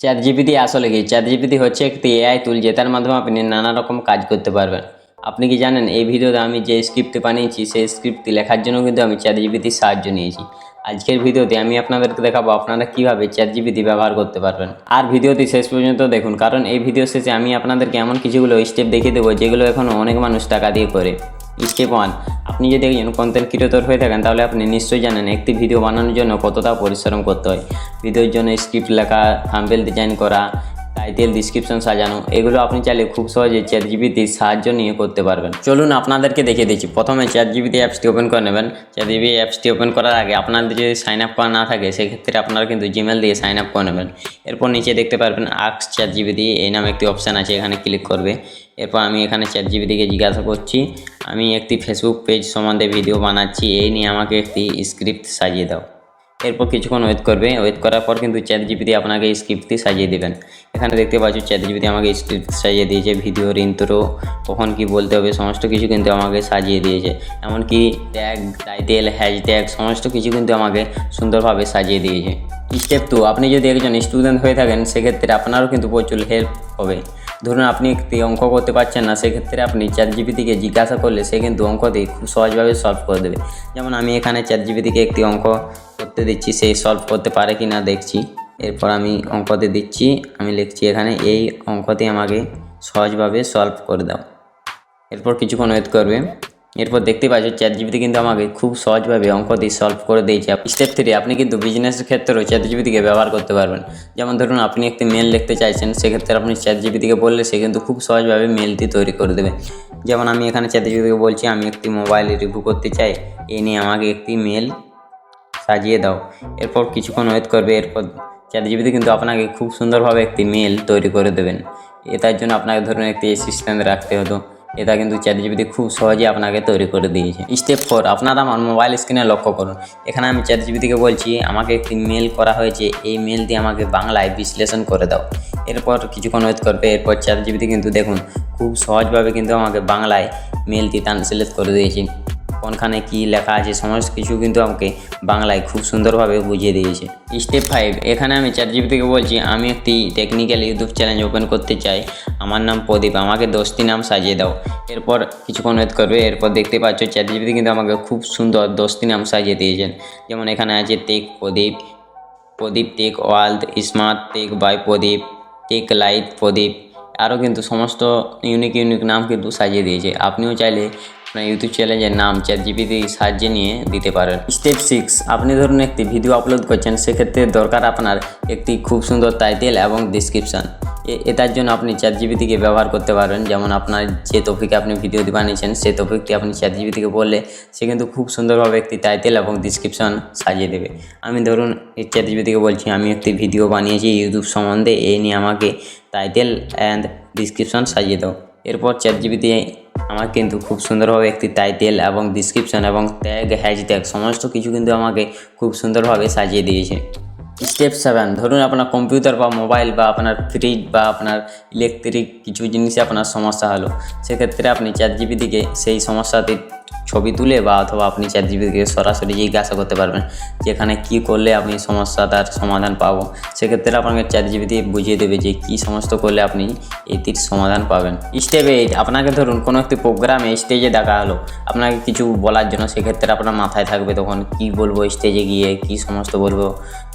Chat GPT আসলে কি? Chat GPT হচ্ছে একটি এআই টুল যেটার মাধ্যমে আপনি নানা রকম কাজ করতে পারবেন। আপনি কি জানেন, এই ভিডিওতে আমি যে স্ক্রিপ্টটি বানিয়েছি, সেই স্ক্রিপ্টটি লেখার জন্য কিন্তু আমি চ্যাট জিপিটির সাহায্য নিয়েছি। আজকের ভিডিওতে আমি আপনাদেরকে দেখাবো আপনারা কীভাবে চ্যাট জিপিটি ব্যবহার করতে পারবেন। আর ভিডিওটি শেষ পর্যন্ত দেখুন, কারণ এই ভিডিও শেষে আমি আপনাদেরকে এমন কিছুগুলো স্টেপ দেখিয়ে দেবো, যেগুলো এখনও অনেক মানুষ টাকা দিয়ে করে। স্টেপ ওয়ান আপনি যদি একজন কন্টেন্ট ক্রিয়েটর হয়ে থাকেন, তাহলে আপনি নিশ্চয়ই জানেন একটি ভিডিও বানানোর জন্য কতটা পরিশ্রম করতে হয়। ভিডিওর জন্য স্ক্রিপ্ট লেখা থাম্বেল ডিজাইন করা টাইটেল ডিসক্রিপশন সাজানো, এগুলো আপনি চাইলে খুব সহজে চ্যাট জিবিটির সাহায্য নিয়ে করতে পারবেন। চলুন আপনাদেরকে দেখিয়ে দিচ্ছি। প্রথমে চ্যাট জিবিটি অ্যাপসটি ওপেন করে নেবেন। চ্যাট জিবি অ্যাপসটি ওপেন করার আগে আপনাদের যদি সাইন আপ করা না থাকে, সেক্ষেত্রে আপনারা কিন্তু জিমেল দিয়ে সাইন আপ করে নেবেন। এরপর নিচে দেখতে পারবেন আক্স চ্যাট জিবিটি এই নামে একটি অপশান আছে, এখানে ক্লিক করবে। এরপর আমি এখানে চ্যাট জিবিটিকে জিজ্ঞাসা করছি, আমি একটি ফেসবুক পেজ সম্বন্ধে ভিডিও বানাচ্ছি, এই নিয়ে আমাকে একটি স্ক্রিপ্ট সাজিয়ে দাও। এরপর কিছুক্ষণ ওয়েট করবে। ওয়েট করার পর কিন্তু চ্যাট জিপিটি আপনাকে স্ক্রিপ্টটি সাজিয়ে দেবেন। এখানে দেখতে পাচ্ছ চ্যাট জিপিটি আমাকে স্ক্রিপ্ট সাজিয়ে দিয়েছে ভিডিও ইন্ট্রো কখন কি বলতে হবে, সমস্ত কিছু কিন্তু আমাকে সাজিয়ে দিয়েছে। এমনকি ট্যাগ টাইটেল হ্যাশট্যাগ সমস্ত কিছু কিন্তু আমাকে সুন্দরভাবে সাজিয়ে দিয়েছে। স্টেপ টু, আপনি যদি একজন স্টুডেন্ট হয়ে থাকেন, সেক্ষেত্রে আপনারও কিন্তু প্রচুর হেল্প হবে। ধরুন আপনি একটি অঙ্ক করতে পারছেন না, সেক্ষেত্রে আপনি চ্যাট জিপিটিকে জিজ্ঞাসা করলে সে কিন্তু অঙ্কটি খুব সহজভাবে সলভ করে দেবে। যেমন আমি এখানে চ্যাট জিপিটিকে একটি অঙ্ক করতে দিচ্ছি সেই সলভ করতে পারে কি না দেখছি। এরপর আমি অঙ্কতে দিচ্ছি, আমি লিখছি এখানে, এই অঙ্কটি আমাকে সহজভাবে সলভ করে দাও। এরপর কিছুক্ষণ ওয়েট করবে। এরপর দেখতে পাচ্ছ চ্যাট জিপিটি কিন্তু আমাকে খুব সহজভাবে অঙ্ক দিয়ে সলভ করে দিয়েছে। স্টেপ থ্রি আপনি কিন্তু বিজনেসের ক্ষেত্রেও চ্যাট জিপিটিকে ব্যবহার করতে পারবেন। যেমন ধরুন, আপনি একটি মেল লিখতে চাইছেন, সেক্ষেত্রে আপনি চ্যাট জিপিটিকে বললে সে কিন্তু খুব সহজভাবে মেলটি তৈরি করে দেবে। যেমন আমি এখানে চ্যাট জিপিটিকে বলছি, আমি একটি মোবাইল রিভিউ করতে চাই। এ নিয়ে আমাকে একটি মেল সাজিয়ে দাও। এরপর কিছুক্ষণ ওয়েট করবে, এরপর চ্যাট জিপিটি কিন্তু আপনাকে খুব সুন্দরভাবে একটি মেল তৈরি করে দেবেন। এটার জন্য আপনাকে ধরুন একটি অ্যাসিস্ট্যান্ট রাখতে হতো। এটা কিন্তু চ্যাট জিপিটি খুব সহজে আপনাকে তৈরি করে দিয়েছে। স্টেপ ফোর আপনারা আমার মোবাইল স্ক্রিনে লক্ষ্য করুন। এখানে আমি চ্যাট জিপিটিকে বলছি, আমাকে একটি মেল করা হয়েছে, এই মেল দিয়ে আমাকে বাংলায় বিশ্লেষণ করে দাও। এরপর কিছুক্ষণ ওয়েট করবে, এরপর চ্যাট জিপিটি কিন্তু দেখুন, খুব সহজভাবে কিন্তু আমাকে বাংলায় মেলটি ট্রান্সলেট করে দিয়েছে। কোনখানে কি লেখা আছে, সমস্ত কিছু কিন্তু আমাকে বাংলায় খুব সুন্দরভাবে বুঝিয়ে দিয়েছে। স্টেপ ফাইভ, এখানে আমি চ্যাট জিপিটিকে বলছি, আমি একটি টেকনিক্যাল ইউটিউব চ্যানেল ওপেন করতে চাই। আমার নাম প্রদীপ, আমাকে দশটি নাম সাজিয়ে দাও। এরপর কিছুক্ষণ ওয়েট করবে, এরপর দেখতে পাচ্ছ চ্যাট জিপিটি কিন্তু আমাকে খুব সুন্দর দশটি নাম সাজিয়ে দিয়েছেন। যেমন এখানে আছে tech Pradeep Pradeep tech world smart tech by Pradeep tech light Pradeep. আরও কিন্তু সমস্ত ইউনিক ইউনিক নাম কিন্তু সাজিয়ে দিয়েছে। আপনিও চাইলে আপনার ইউটিউব চ্যানেলের নাম চ্যাট জিপিটি সাহায্যে নিয়ে দিতে পারেন। স্টেপ সিক্স আপনি ধরুন একটি ভিডিও আপলোড করছেন, সেক্ষেত্রে দরকার আপনার একটি খুব সুন্দর টাইটেল এবং ডিসক্রিপশান এটার জন্য আপনি চ্যাট জিপিটিকে ব্যবহার করতে পারেন। যেমন আপনার যে টপিকে আপনি ভিডিওটি বানিয়েছেন সেই টপিকটি আপনি চ্যাট জিপিটিকে বললে সে কিন্তু খুব সুন্দরভাবে একটি টাইটেল এবং ডিসক্রিপশন সাজিয়ে দেবে। আমি ধরুন এই চ্যাট জিপিটিকে বলছি, আমি একটি ভিডিও বানিয়েছি ইউটিউব সম্বন্ধে এই নিয়ে আমাকে টাইটেল অ্যান্ড ডিসক্রিপশন সাজিয়ে দাও। এরপর চ্যাট জিপিটি আমার কিন্তু খুব সুন্দরভাবে একটি টাইটেল এবং ডিসক্রিপশন এবং ট্যাগ হ্যাশট্যাগ সমস্ত কিছু কিন্তু আমাকে খুব সুন্দরভাবে সাজিয়ে দিয়েছে। স্টেপ সেভেন ধরুন আপনার কম্পিউটার বা মোবাইল বা আপনার ফ্রিজ বা আপনার ইলেকট্রিক কিছু জিনিসে আপনার সমস্যা হলো। সেক্ষেত্রে আপনি চার জিবি দিকে সেই সমস্যাটি ছবি তুলে বা অথবা আপনি চ্যাট জিপিটিকে সরাসরি জিজ্ঞাসা করতে পারবেন যেখানে কি করলে আপনি সমস্যা তার সমাধান পাবো। সেক্ষেত্রে আপনাকে চ্যাট জিপিটি বুঝিয়ে দেবে যে কী সমস্ত করলে আপনি এটির সমাধান পাবেন। স্টেপ এইট আপনাকে ধরুন কোনো একটি প্রোগ্রামে স্টেজে দেখা হলো। আপনাকে কিছু বলার জন্য সেক্ষেত্রে আপনার মাথায় থাকবে তখন কি বলব স্টেজে গিয়ে, কি সমস্ত বলব?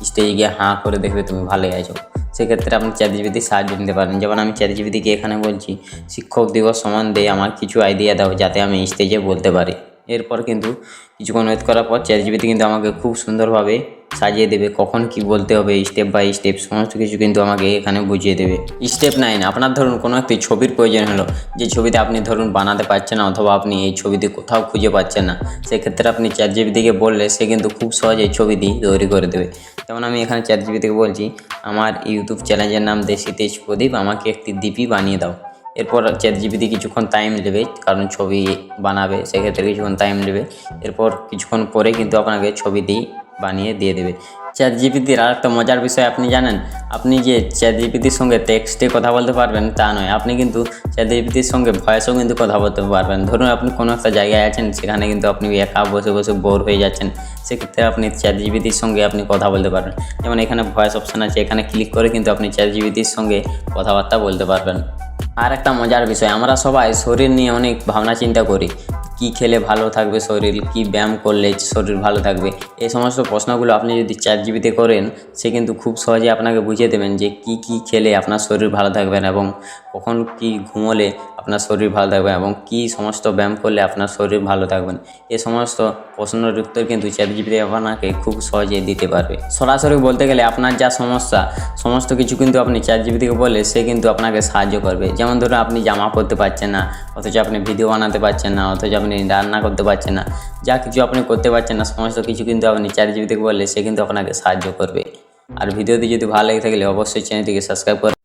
স্টেজে গিয়ে হাঁ করে দেখবে তুমি ভালোই আছো। সেক্ষেত্রে আপনি চ্যাট সাহায্য নিতে পারেন। যেমন আমি চ্যাট জিপিটিকে এখানে বলছি, শিক্ষক দিবস সম্বন্ধে আমার কিছু আইডিয়া দাও, যাতে আমি স্টেজে বলতে পারি। এরপর কিন্তু কিছুক্ষণ ওয়েট করার পর চ্যাট কিন্তু আমাকে খুব সুন্দরভাবে সাজিয়ে দেবে, কখন কি বলতে হবে স্টেপ বাই স্টেপ সমস্ত কিছু কিন্তু আমাকে এখানে বুঝিয়ে দেবে। স্টেপ নাইন আপনার ধরুন কোনো একটি ছবির প্রয়োজন হলো, যে ছবিতে আপনি ধরুন বানাতে পারছেন না, অথবা আপনি এই ছবিতে কোথাও খুঁজে পাচ্ছেন না, সেক্ষেত্রে আপনি চ্যাট জিপিটিকে বললে সে কিন্তু খুব সহজে ছবিটি তৈরি করে দেবে। যেমন আমি এখানে চ্যাট জিপিটিকে বলছি, আমার ইউটিউব চ্যানেলের নাম দেশি তেজ প্রদীপ আমাকে একটি ডিপি বানিয়ে দাও। এরপর চ্যাট জিপিটি কিছুক্ষণ টাইম নেবে, কারণ ছবি বানাবে, সেক্ষেত্রে কিছুক্ষণ টাইম নেবে। এরপর কিছুক্ষণ পরে কিন্তু আপনাকে ছবি ছবিটি বানিয়ে দিয়ে দেবে। চ্যাট জিপিটির আর একটা মজার বিষয় আপনি জানেন? আপনি যে চ্যাট জিপিটির সঙ্গে টেক্সটে কথা বলতে পারবেন তা নয়। আপনি কিন্তু চ্যাট জিপিটির সঙ্গে ভয়েসও কিন্তু কথা বলতে পারবেন। ধরুন আপনি কোনো একটা জায়গায় আছেন, সেখানে কিন্তু আপনি একা বসে বসে বোর হয়ে যাচ্ছেন। সেক্ষেত্রে আপনি চ্যাট জিপিটির সঙ্গে আপনি কথা বলতে পারবেন। যেমন এখানে ভয়েস অপশান আছে, এখানে ক্লিক করে কিন্তু আপনি চ্যাট জিপিটির সঙ্গে কথাবার্তা বলতে পারবেন। আর একটা মজার বিষয়, আমরা সবাই শরীর নিয়ে অনেক ভাবনা চিন্তা করি। কি খেলে ভালো থাকবে শরীর, কি ব্যায়াম করলে শরীর ভালো থাকবে, এই সমস্ত প্রশ্নগুলো আপনি যদি চ্যাট জিবিতে করেন, সে কিন্তু খুব সহজে আপনাকে বুঝিয়ে দেবেন যে কি কি খেলে আপনার শরীর ভালো থাকবেন এবং কখন কি ঘুমোলে আপনার শরীর ভালো থাকবে এবং কি সমস্ত ব্যায়াম করলে আপনার শরীর ভালো থাকবেন এ সমস্ত প্রশ্নের উত্তর কিন্তু চ্যাট জিবিতে আপনাকে খুব সহজে দিতে পারবে। সরাসরি বলতে গেলে আপনার যা সমস্যা, সমস্ত কিছু কিন্তু আপনি চ্যাট জিবিটিকে বলে সে কিন্তু আপনাকে সাহায্য করবে। যেমন ধরুন আপনি জামা পরতে পারছেন না, অথচ আপনি ভিডিও বানাতে পারছেন না, অথচ আপনি রান্না করতে পারছেন না, যা কিছু আপনি করতে পারছেন না, সমস্ত কিছু কিন্তু আপনি চ্যাট জিবিটিকে বললে সে কিন্তু আপনাকে সাহায্য করবে। আর ভিডিওটি যদি ভালো লেগে থাকলে অবশ্যই চ্যানেলটিকে সাবস্ক্রাইব করে